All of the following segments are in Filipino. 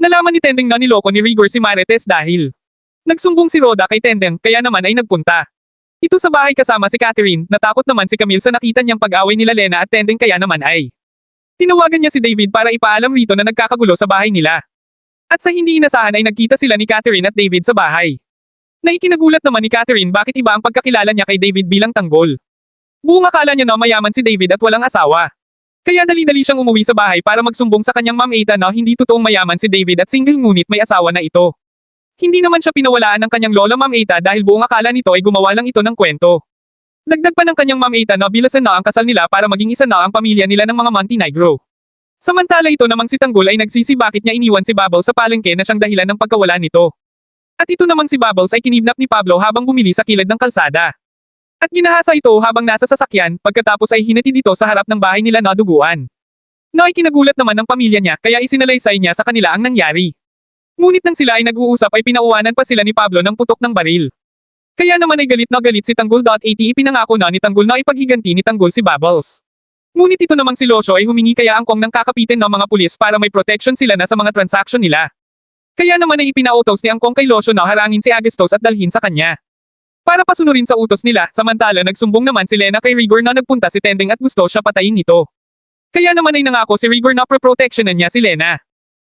Nalaman ni Tendeng na niloko ni Rigor si Marites dahil nagsumbong si Roda kay Tendeng kaya naman ay nagpunta. Ito sa bahay kasama si Catherine, natakot naman si Camille sa nakita niyang pag-away nila Lena at Tendeng kaya naman ay tinawagan niya si David para ipaalam rito na nagkakagulo sa bahay nila. At sa hindi inasahan ay nagkita sila ni Catherine at David sa bahay. Naikinagulat naman ni Catherine bakit iba ang pagkakilala niya kay David bilang tanggol. Buong akala niya na mayaman si David at walang asawa. Kaya dali-dali siyang umuwi sa bahay para magsumbong sa kanyang ma'am Eta na hindi totoong mayaman si David at single ngunit may asawa na ito. Hindi naman siya pinawalaan ng kanyang lola ma'am Eta dahil buong akala nito ay gumawa lang ito ng kwento. Dagdag pa ng kanyang ma'am Eta na bilasan na ang kasal nila para maging isa na ang pamilya nila ng mga Montenegro. Samantala ito namang si Tanggol ay nagsisi bakit niya iniwan si Bubbles sa palengke na siyang dahilan ng pagkawala nito. At ito namang si Bubbles ay kinidnap ni Pablo habang bumili sa kilid ng kalsada. At ginahasa ito habang nasa sasakyan, pagkatapos ay hinatid ito sa harap ng bahay nila na duguan. Na ay kinagulat naman ng pamilya niya kaya isinalaysay niya sa kanila ang nangyari. Ngunit nang sila ay nag-uusap ay pinauwanan pa sila ni Pablo ng putok ng baril. Kaya naman ay galit na galit si Tanggol.at ipinangako na ni Tanggol na ipaghiganti ni Tanggol si Bubbles. Ngunit ito namang si Losyo ay humingi kaya angkong ng kakapitin ng mga pulis para may protection sila na sa mga transaction nila. Kaya naman ay ipinautos ni Angkong kay Losyo na harangin si Agistos at dalhin sa kanya. Para pasunurin sa utos nila, samantala nagsumbong naman si Lena kay Rigor na nagpunta si Tending at gusto siya patayin nito. Kaya naman ay nangako si Rigor na pro-protectionan niya si Lena.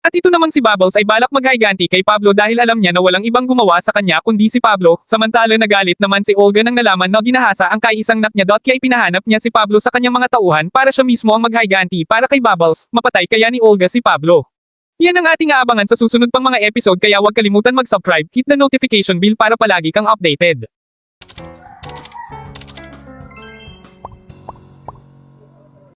At ito namang si Bubbles ay balak maghiganti kay Pablo dahil alam niya na walang ibang gumawa sa kanya kundi si Pablo, samantala nagalit naman si Olga nang nalaman na ginahasa ang kaisang nak niya dot kaya ipinahanap niya si Pablo sa kanyang mga tauhan para siya mismo ang maghiganti para kay Bubbles, mapatay kaya ni Olga si Pablo. Yan ang ating aabangan sa susunod pang mga episode kaya huwag kalimutan mag-subscribe, hit the notification bell para palagi kang updated.